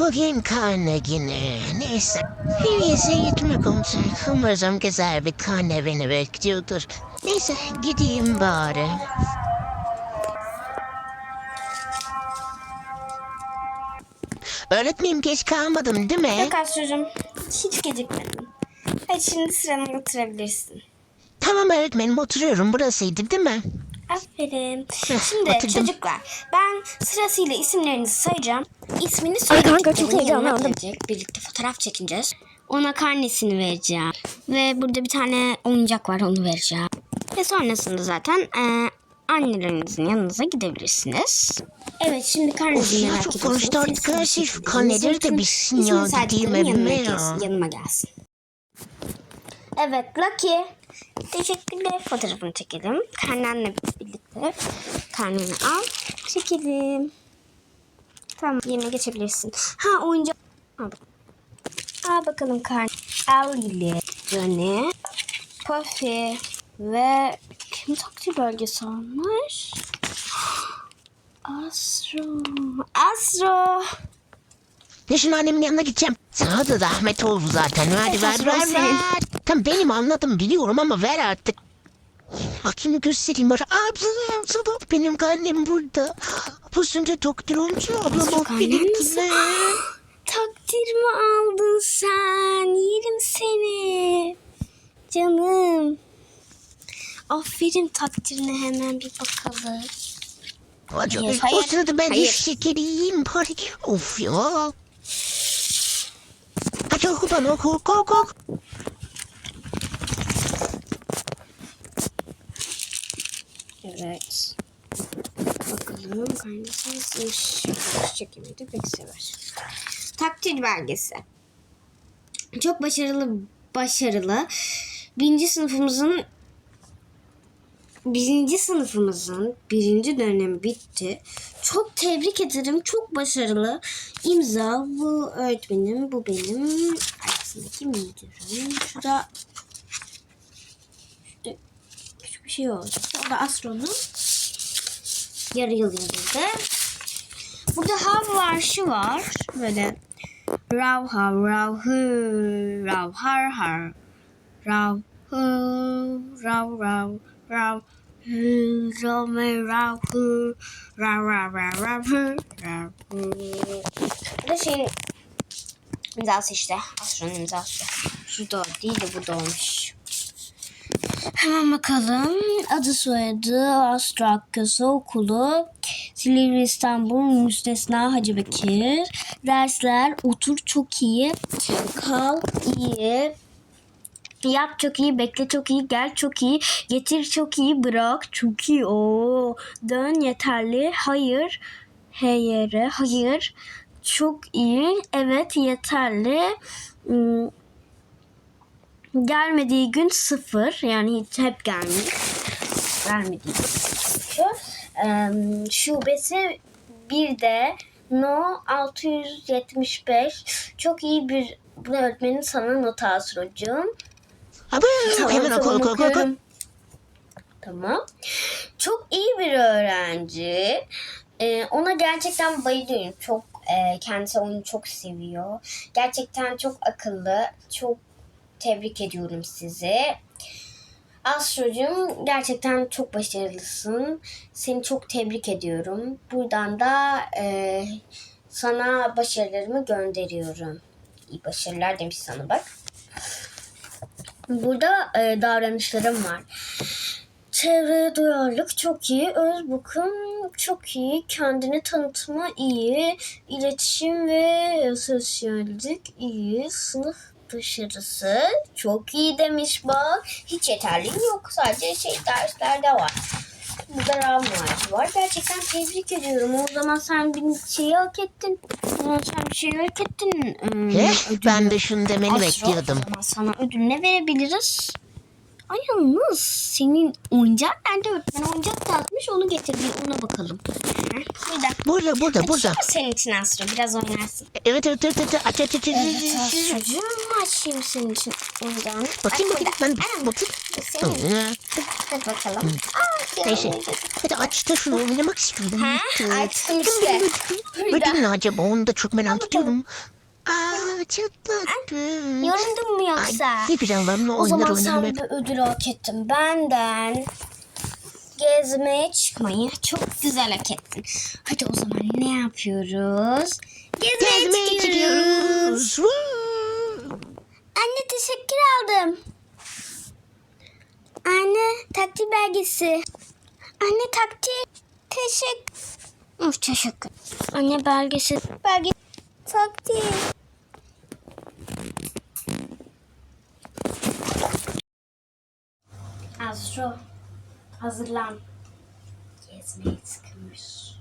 bugün karne günü. Neyse. Neyse gitmek olacak. Umarım güzel bir karne beni bekliyordur. Neyse gideyim bari. Öğretmenim geç kalmadım değil mi? Yok Aslı'cığım hiç gecikmedin. Hadi şimdi sıranı oturabilirsin. Tamam öğretmenim oturuyorum burasıydı değil mi? Aferin. Şimdi oturdum. çocuklar ben sırasıyla isimlerinizi sayacağım. İsmini Ay söyledikleri kanka, çok yanına heyecanlandım. gelecek. Birlikte fotoğraf çekineceğiz. Ona karnesini vereceğim. Ve burada bir tane oyuncak var onu vereceğim. Ve sonrasında zaten e, annelerinizin yanınıza gidebilirsiniz. Evet şimdi karnenizi merak çok ediyorsunuz. Sesini her şey. çektiğiniz Karneleri de ismini ya, gideyim evime ya. yanıma gelsin. Evet Lucky. Teşekkürler. Fotoğrafını çekelim. Karnenle birlikte karneni al. Çekelim. Tamam yerine geçebilirsin. Ha oyuncak. Al, bak- al bakalım karne. İle Johnny. Puffy. Ve kim takdir belgesi almış? Astro. Astro. Ya şimdi annemin yanına gideceğim. Sana da zahmet oldu zaten. Hadi ver ver o ver. Tamam benim anladım biliyorum ama ver artık. Bakayım göstereyim bana. Abla abla benim karnem burada. Bu sünde doktor olmuş abla Nasıl bak karnem benim kime. Takdir mi aldın sen? Yerim seni. Canım. Aferin takdirine hemen bir bakalım. Hadi Hayır, o hayır, sırada ben hayır. şekeri yiyeyim bari. Of ya. Hadi okuldan oku oku oku. Evet. Bakalım karnesi nasılmış. Çekimleri pek sever. Takdir belgesi. Çok başarılı başarılı. Birinci sınıfımızın birinci sınıfımızın birinci dönemi bitti. Çok tebrik ederim. Çok başarılı. İmza bu öğretmenim, bu benim. Arkasındaki müdürüm. Şurada şurada küçük bir şey oldu. O da astronom. Yarı yıl yazıldı. Burada hav marşı var. Böyle rav hav rav hı rav har har rav hı rav rav rav rav me rav hı rav rav rav rav rav Bu da şeyin imzası işte. Astronun imzası. Şurada değil de burada olmuş. Hemen bakalım. Adı soyadı Astro Akkası Okulu. Silivri İstanbul Müstesna Hacı Bekir. Dersler otur çok iyi. Kal iyi. Yap çok iyi, bekle çok iyi, gel çok iyi, getir çok iyi, bırak çok iyi. Oo, dön yeterli, hayır, hayır, hayır, çok iyi, evet yeterli. Hmm, gelmediği gün sıfır. Yani hiç hep gelmiyor. Gelmediği gün sıfır. Şubesi bir de No 675 çok iyi bir öğretmenin sana not asrocuğum. Abi hemen oku oku oku. oku. okuyorum. Tamam. Çok iyi bir öğrenci. Ee, ona gerçekten bayılıyorum. Çok e, kendisi onu çok seviyor. Gerçekten çok akıllı. Çok tebrik ediyorum sizi. Astro'cum gerçekten çok başarılısın. Seni çok tebrik ediyorum. Buradan da e, sana başarılarımı gönderiyorum. İyi başarılar demiş sana bak. Burada e, davranışlarım var. Çevreye duyarlılık çok iyi, öz bakım çok iyi, kendini tanıtma iyi, iletişim ve sosyallik iyi, sınıf başarısı çok iyi demiş bak. Hiç yeterliğim yok sadece şey derslerde var. Burada rav maaşı var. Gerçekten tebrik ediyorum. O zaman sen bir şeyi hak ettin. Zaman sen bir şey hak ettin. Ee, ödülü. ben de şunu demeni Astro, bekliyordum. O zaman sana ödül ne verebiliriz? Ay yalnız senin oyuncak nerede? Öğretmen oyuncak dağıtmış onu getirdi. Ona bakalım. Burada. Burada burada burada. Açayım senin için Asro? Biraz oynarsın. Evet evet evet evet aç aç aç. Evet. Asro'cum açayım senin için oyuncağını. Bakayım Ay, bakayım ben bakayım. Senin. Hadi bakalım. Neyse. Hadi aç da şunu oynamak istiyorum. Ha, açtım işte. Ödül ne acaba onu da çok merak ediyorum. Aa çatlattım. Yoruldun mu Ay, yoksa? ne güzel var ne O zaman sen bir ödül hak ettin. Benden gezmeye çıkmayı çok güzel hak ettin. Hadi o zaman ne yapıyoruz? Gezmeye, Gezmeye çıkıyoruz. Anne teşekkür aldım. Anne takdir belgesi. Anne takdir. Teşekkür. Teşekkür. Anne belgesi. Belge. Takdir. Azro hazırlan. Gezmeye çıkmış.